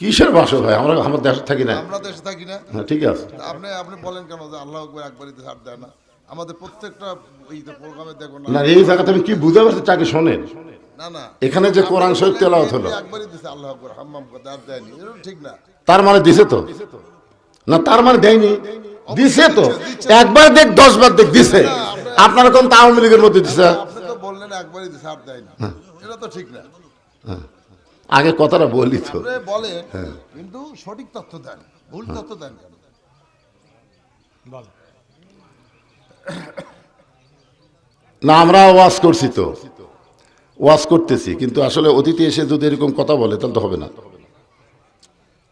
কিসের বাসো ভাই? আমরা আমার দেশে থাকি না। আমরা দেশে থাকি না। হ্যাঁ ঠিক আছে। আপনি আপনি বলেন কেন যে আল্লাহ আকবর একবারই তো ছাড় দেয় না? আমাদের প্রত্যেকটা এই প্রোগ্রামে দেখো না। না এই জায়গাতে আমি কি বুঝতে পারছি চাকে শোনেন? না না। এখানে যে কোরআন শরীফ তেলাওয়াত হলো। একবারই দিছে আল্লাহ আকবর হাম্মাম করতে আর দেয়নি। এটা ঠিক না। তার মানে দিছে তো? না তার মানে দেয়নি? দিছে তো? একবার দেখ দশ বার দেখ দিছে। আপনারা কোন তা আওয়ামী লীগের মধ্যে দিছে? আপনি তো বললেন একবারই দিছে আর দেয় না। এটা তো ঠিক না। আগে কথাটা বলি তো। আপনি বলেন কিন্তু সঠিক তথ্য দেন ভুল তথ্য দেন। না আমরা ওয়াজ করছি তো। ওয়াজ করতেছি কিন্তু আসলে অতিথি এসে যদি এরকম কথা বলে তাহলে তো হবে না।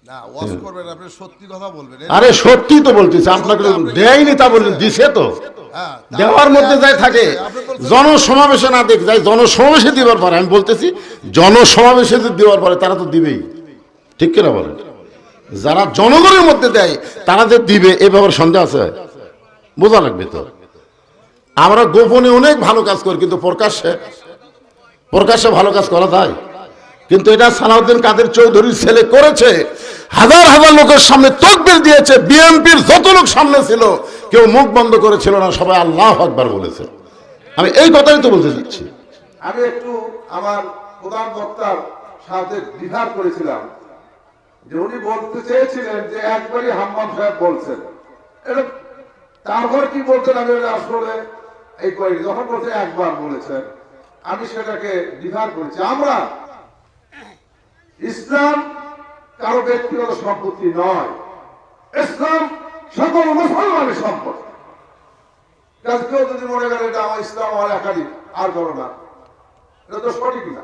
না ওয়াশ করবেন আপনি সত্যি কথা বলবেন। আরে সত্যি তো বলতেছি আপনাকে দেয়নি তা বললেন দিছে তো। হ্যাঁ দেওয়ার মধ্যে যাই থাকে। জনসমাবেশে না দেখ যাই জনসমাবেশে দিবার পরে। আমি বলতেছি, জনসমাবেশে যদি দেওয়ার পরে, তারা তো দিবেই। ঠিক কিনা বলেন? যারা জনগণের মধ্যে দেয়, তারা যে দিবে, এ ব্যাপারে সন্দেহ আছে? বোঝা লাগবে তো? আমরা গোপনে অনেক ভালো কাজ করি, কিন্তু প্রকাশ্যে প্রকাশ্যে ভালো কাজ করা যায়? কিন্তু এটা সালাউদ্দিন কাদের চৌধুরীর ছেলে করেছে। হাজার হাজার লোকের সামনে তকবির দিয়েছে, বিএনপির যত লোক সামনে ছিল, কেউ মুখ বন্ধ করেছিল না, সবাই আল্লাহ আকবার বলেছে। আমি এই কথাই তো বলতে চাচ্ছি। আমি একটু আমার প্রধান বক্তার সাথে বিহার করেছিলাম যে উনি বলতে চেয়েছিলেন যে একবারই হাম্মাদ সাহেব বলছেন। তারপর কি বলছেন আমি আসলে এই যখন বলছে একবার বলেছেন, আমি সেটাকে বিহার করেছি। আমরা ইসলাম কারও ব্যক্তিগত সম্পত্তি নয়, ইসলাম সকল মুসলমানের সম্পত্তি। কেউ যদি মনে করে এটা আমার ইসলাম, আমার একাধিক আর করো না। এটা তো সঠিক না।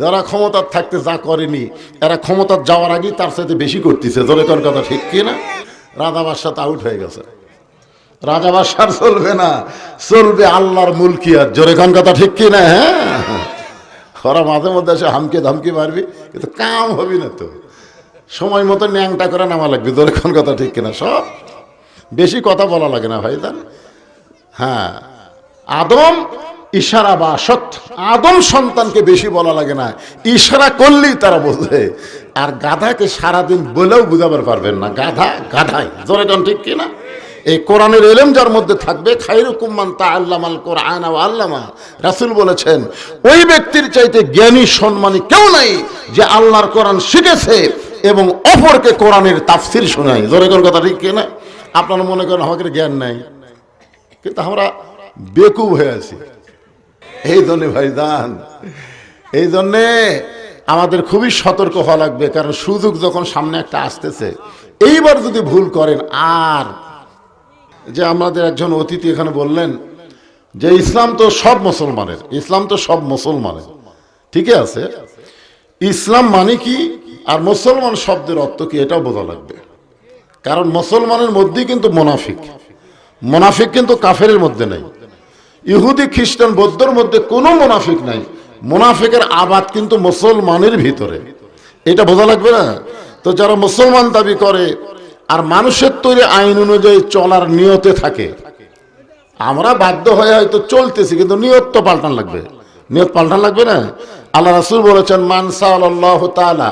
যারা ক্ষমতার থাকতে যা করেনি, এরা ক্ষমতার যাওয়ার আগেই তার সাথে বেশি করতেছে। জোরে কথা ঠিক কি না? রাজা বাদশাহ আউট হয়ে গেছে। রাজা বাদশার চলবে না, চলবে আল্লাহর মুলকি আর। জোরে কোন কথা ঠিক কি না? হ্যাঁ। ওরা মাঝে মধ্যে এসে হামকে ধামকে মারবি, কিন্তু কাম হবি না তো। সময় মতো ন্যাংটা করে নামা লাগবে। জোরে কোন কথা ঠিক কিনা সব বেশি কথা বলা লাগে না ভাই হ্যাঁ আদম ইশারা বা সত্য আদম সন্তানকে বেশি বলা লাগে না। ইশারা করলেই তারা বোঝে। আর গাধাকে সারাদিন বলেও বুঝাবার পারবেন না। গাধা, গাধাই। জোরে কোন ঠিক কিনা? এই কোরআনের এলেম যার মধ্যে থাকবে খাইরুকুম্মান তা আল্লামাল কোরআন ও আল্লামা। রাসুল বলেছেন, ওই ব্যক্তির চাইতে জ্ঞানী, সম্মানী কেউ নাই যে আল্লাহর কোরআন শিখেছে এবং অপরকে কোরআনের তাফসির শোনায়। জোরে কোন কথা ঠিক কিনা? আপনারা মনে করেন আমাকে জ্ঞান নাই। কিন্তু আমরা বেকুব হয়ে আছি। এই জন্যে ভাই দান এই জন্যে আমাদের খুবই সতর্ক হওয়া লাগবে, কারণ সুযোগ যখন সামনে একটা আসতেছে, এইবার যদি ভুল করেন আর যে আমাদের একজন অতিথি এখানে বললেন যে ইসলাম তো সব মুসলমানের, ইসলাম তো সব মুসলমানের, ঠিকই আছে। ইসলাম মানে কি? আর মুসলমান শব্দের অর্থ কি? এটাও বোঝা লাগবে। কারণ মুসলমানের মধ্যেই কিন্তু মোনাফিক। মোনাফিক কিন্তু কাফেরের মধ্যে নেই। ইহুদি, খ্রিস্টান, বৌদ্ধর মধ্যে কোনো মোনাফিক নাই। মোনাফিকের আবাদ কিন্তু মুসলমানের ভিতরে। এটা বোঝা লাগবে না? তো যারা মুসলমান দাবি করে আর মানুষের তৈরি আইন অনুযায়ী চলার নিয়তে থাকে, আমরা বাধ্য হয়ে হয়তো চলতেছি, কিন্তু নিয়ত তো পাল্টান লাগবে। নিয়ত পাল্টান লাগবে না? আল্লাহ রাসূল বলেছেন মানসা আল্লাহ তাআলা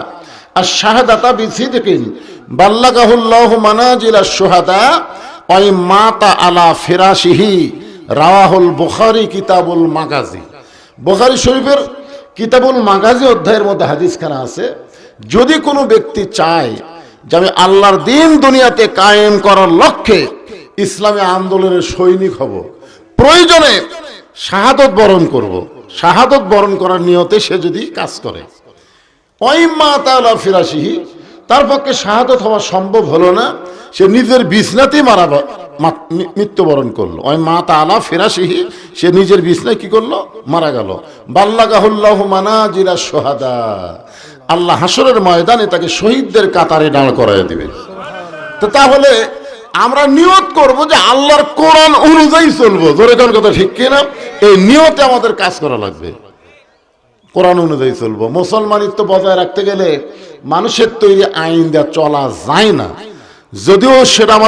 আর শাহাদাতা বিসিদিকিন বাল্লাগাহুল্লাহ মানাজিল আশ-শুহাদা ওই মাতা আলা ফিরাশিহি, রাওয়াহুল বুখারী কিতাবুল মাগাজি। বুখারী শরীফের কিতাবুল মাগাজি অধ্যায়ের মধ্যে হাদিসখানা আছে, যদি কোনো ব্যক্তি চায় যে আমি আল্লাহর দিন দুনিয়াতে কায়েম করার লক্ষ্যে ইসলামী আন্দোলনের সৈনিক হব, প্রয়োজনে শাহাদত বরণ করব। শাহাদত বরণ করার নিয়তে সে যদি কাজ করে। অইম্মা তাআলা ফিরাসিহি তার পক্ষে শাহাদত হওয়া সম্ভব হলো না। সে নিজের বিছনাতেই মারা মৃত্যুবরণ করল। ওই মা তালা ফিরাসিহি, সে নিজের বিছনায় কি করল? মারা গেল। বাল্লাগাহুল্লাহ মানাজিরা সোহাদা আল্লাহ হাসরের ময়দানে তাকে শহীদদের কাতারে দাঁড় করাই দিবে তো তাহলে আমরা নিয়ত করব যে আল্লাহর কোরআন অনুযায়ী চলবো। জোরে কথা ঠিক কিনা? এই নিয়তে আমাদের কাজ করা লাগবে। কোরআন অনুযায়ী চলবো। মুসলমানিত্ব বজায় রাখতে গেলে মানুষের তৈরি আইন দেওয়া চলা যায় না। যদিও সেটা